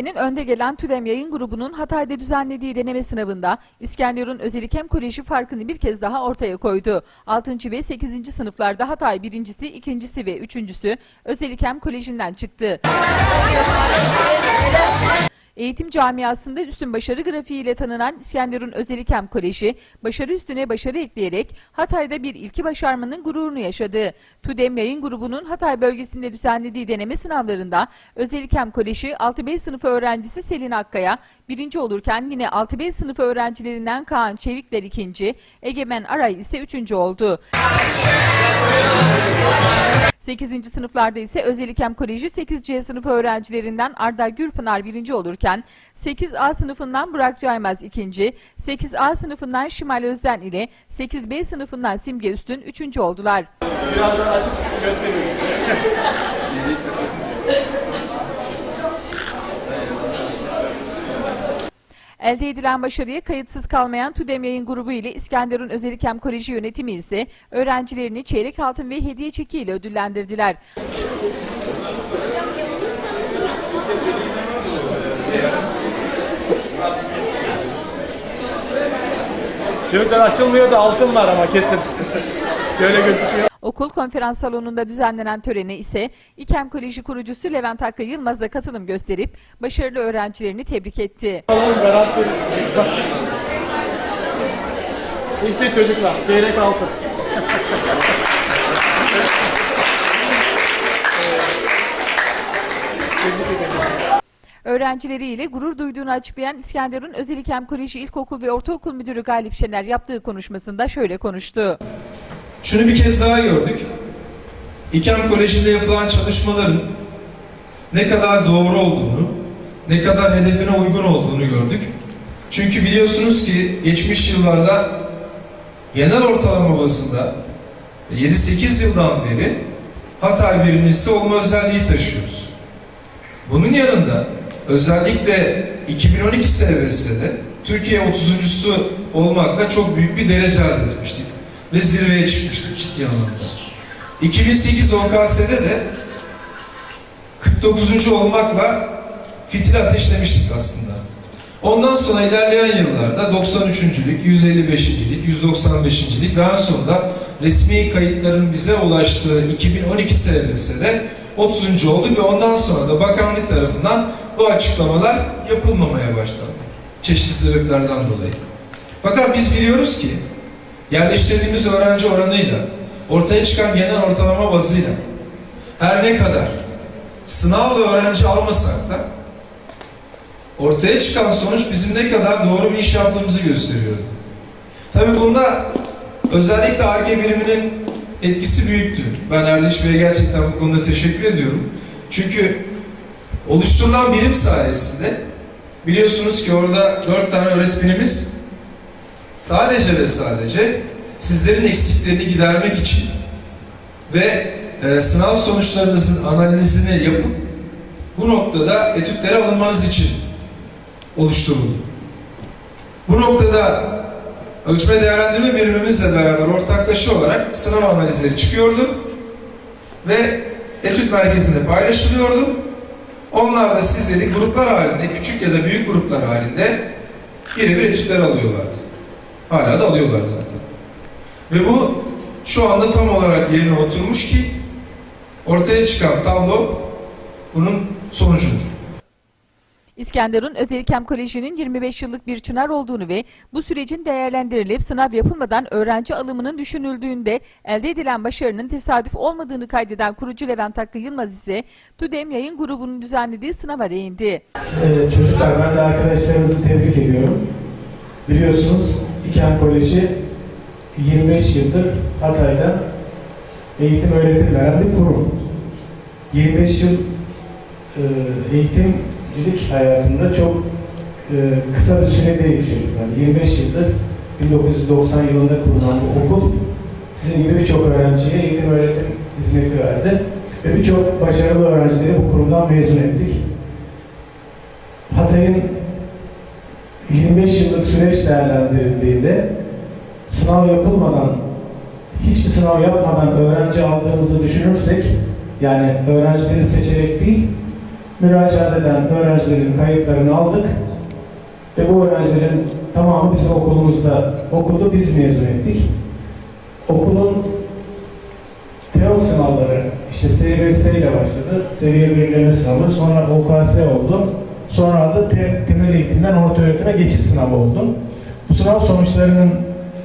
Türkiye'nin önde gelen TÜDEM yayın grubunun Hatay'da düzenlediği deneme sınavında İskenderun Özelikem Koleji farkını bir kez daha ortaya koydu. 6. ve 8. sınıflarda Hatay birincisi, ikincisi ve üçüncüsü Özelikem Koleji'nden çıktı. Eğitim camiasında üstün başarı grafiğiyle tanınan İskenderun Özelikem Koleji, başarı üstüne başarı ekleyerek Hatay'da bir ilki başarmanın gururunu yaşadı. TÜDEM yayın grubunun Hatay bölgesinde düzenlediği deneme sınavlarında Özelikem Koleji 6B sınıfı öğrencisi Selin Akkaya birinci olurken yine 6B sınıfı öğrencilerinden Kaan Çevikler ikinci, Egemen Aray ise üçüncü oldu. 8. sınıflarda ise Özelikem Koleji 8C sınıfı öğrencilerinden Arda Gürpınar birinci olurken 8A sınıfından Burak Caymaz ikinci, 8A sınıfından Şimal Özden ile 8B sınıfından Simge Üstün üçüncü oldular. Birazdan açıp göstereyim. Elde edilen başarıya kayıtsız kalmayan TÜDEM yayın grubu ile İskenderun Özelikem Koleji yönetimi ise öğrencilerini çeyrek altın ve hediye çeki ile ödüllendirdiler. Çocuklar açılmıyor da altın var ama kesin. Böyle gözüküyor. Okul konferans salonunda düzenlenen törene ise İKEM Koleji kurucusu Levent Hakkı Yılmaz da katılım gösterip başarılı öğrencilerini tebrik etti. İşte çocuklar, çeyrek altın. Öğrencileriyle gurur duyduğunu açıklayan İskenderun Özelikem Koleji İlkokul ve Ortaokul Müdürü Galip Şener yaptığı konuşmasında şöyle konuştu. Şunu bir kez daha gördük. İKEM Koleji'nde yapılan çalışmaların ne kadar doğru olduğunu, ne kadar hedefine uygun olduğunu gördük. Çünkü biliyorsunuz ki geçmiş yıllarda genel ortalama bazında 7-8 yıldan beri Hatay birincisi olma özelliği taşıyoruz. Bunun yanında özellikle 2012 seviyesinde Türkiye 30.sü olmakla çok büyük bir derece elde etmiştik. Ve zirveye çıkmıştık ciddi anlamda. 2008 OKS'de de 49. olmakla fitil ateşlemiştik aslında. Ondan sonra ilerleyen yıllarda 93.lük, 155.lik, 195.lik ve en sonunda resmi kayıtların bize ulaştığı 2012 seviyesinde 30. olduk ve ondan sonra da bakanlık tarafından bu açıklamalar yapılmamaya başlandı. Çeşitli sebeplerden dolayı. Fakat biz biliyoruz ki yerleştirdiğimiz öğrenci oranıyla, ortaya çıkan genel ortalama bazıyla her ne kadar sınavla öğrenci almasak da ortaya çıkan sonuç bizim ne kadar doğru bir iş yaptığımızı gösteriyordu. Tabii bunda özellikle ARGE biriminin etkisi büyüktü. Ben Erdinç Bey'e gerçekten bu konuda teşekkür ediyorum. Çünkü oluşturulan birim sayesinde biliyorsunuz ki orada dört tane öğretmenimiz sadece ve sadece sizlerin eksiklerini gidermek için ve e, sınav sonuçlarınızın analizini yapıp bu noktada etütlere alınmanız için oluşturuldu. Bu noktada ölçme değerlendirme birimimizle beraber ortaklaşa olarak sınav analizleri çıkıyordu ve etüt merkezinde paylaşılıyordu. Onlar da sizleri gruplar halinde, küçük ya da büyük gruplar halinde birebir etütler alıyorlardı. Hala da alıyorlar zaten. Ve bu şu anda tam olarak yerine oturmuş ki ortaya çıkan tablo bunun sonucudur. İskenderun Özelikem Koleji'nin 25 yıllık bir çınar olduğunu ve bu sürecin değerlendirilip sınav yapılmadan öğrenci alımının düşünüldüğünde elde edilen başarının tesadüf olmadığını kaydeden kurucu Levent Hakkı Yılmaz ise TÜDEM yayın grubunun düzenlediği sınava değindi. Evet çocuklar ben de arkadaşlarınızı tebrik ediyorum. Biliyorsunuz İKEM Koleji 25 yıldır Hatay'da eğitim öğretim veren bir kurum. 25 yıl e, eğitimcilik hayatında çok e, kısa bir süre değil çocuklar. 25 yıldır 1990 yılında kurulan bu okul sizin gibi birçok öğrenciye eğitim öğretim hizmeti verdi. Ve birçok başarılı öğrencileri bu kurumdan mezun ettik. Hatay'ın 25 yıllık süreç değerlendirildiğinde sınav yapılmadan, hiçbir sınav yapmadan öğrenci aldığımızı düşünürsek, yani öğrencileri seçerek değil, müracaat eden öğrencilerin kayıtlarını aldık. Ve bu öğrencilerin tamamı bizim okulumuzda okudu, biz mezun ettik. Okulun TEOK sınavları işte SBS ile başladı. Seviye birleme sınavı, sonra OKS oldu. Sonra adı te- temel eğitimden orta öğretime geçiş sınavı oldu. Bu sınav sonuçlarının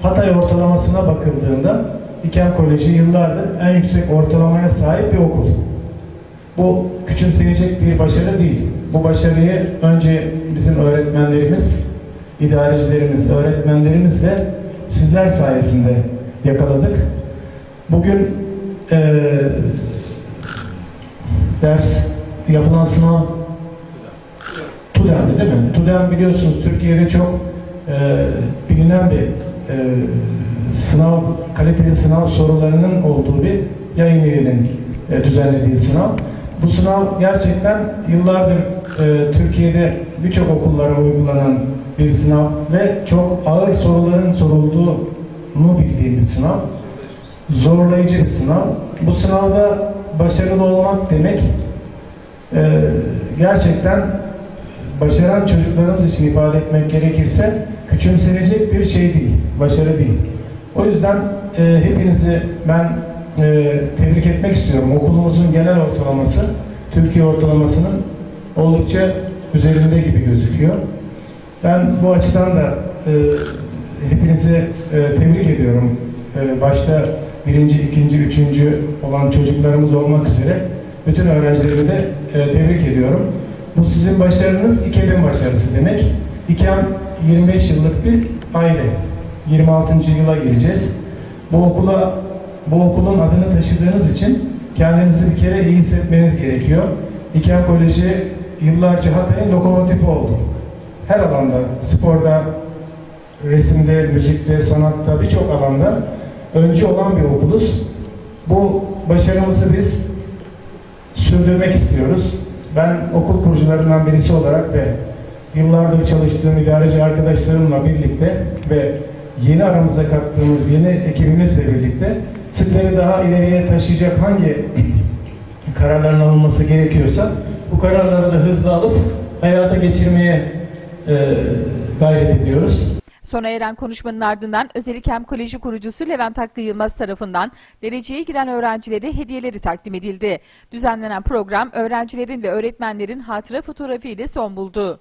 Hatay ortalamasına bakıldığında İKEM Koleji yıllardır en yüksek ortalamaya sahip bir okul. Bu küçümsenecek bir başarı değil. Bu başarıyı önce bizim öğretmenlerimiz, idarecilerimiz, öğretmenlerimiz ve sizler sayesinde yakaladık. Bugün eee, ders yapılan sınav TUDEM'di değil mi? TUDEM biliyorsunuz Türkiye'de çok eee, bilinen bir eee, sınav, kaliteli sınav sorularının olduğu bir yayın evinin e, düzenlediği sınav. Bu sınav gerçekten yıllardır e, Türkiye'de birçok okullara uygulanan bir sınav ve çok ağır soruların sorulduğunu bildiğim bir sınav. Zorlayıcı bir sınav. Bu sınavda başarılı olmak demek e, gerçekten başaran çocuklarımız için ifade etmek gerekirse küçümsenecek bir şey değil, başarı değil. O yüzden e, hepinizi ben e, tebrik etmek istiyorum. Okulumuzun genel ortalaması, Türkiye ortalamasının oldukça üzerinde gibi gözüküyor. Ben bu açıdan da e, hepinizi e, tebrik ediyorum. E, başta birinci, ikinci, üçüncü olan çocuklarımız olmak üzere bütün öğrencilerimi de e, tebrik ediyorum. Bu sizin başarınız İKEM'in başarısı demek. İKEM 25 yıllık bir aile. 26. yıla gireceğiz. Bu okula, bu okulun adını taşıdığınız için kendinizi bir kere iyi hissetmeniz gerekiyor. İKEM Koleji yıllarca Hatay'ın lokomotifi oldu. Her alanda, sporda, resimde, müzikte, sanatta, birçok alanda öncü olan bir okuluz. Bu başarımızı biz sürdürmek istiyoruz. Ben okul kurucularından birisi olarak ve yıllardır çalıştığım idareci arkadaşlarımla birlikte ve yeni aramıza kattığımız yeni ekibimizle birlikte sizleri daha ileriye taşıyacak hangi kararların alınması gerekiyorsa bu kararları da hızlı alıp hayata geçirmeye e, gayret ediyoruz. Sona eren konuşmanın ardından Özelikem Koleji kurucusu Levent Hakkı Yılmaz tarafından dereceye giren öğrencilere hediyeleri takdim edildi. Düzenlenen program öğrencilerin ve öğretmenlerin hatıra fotoğrafı ile son buldu.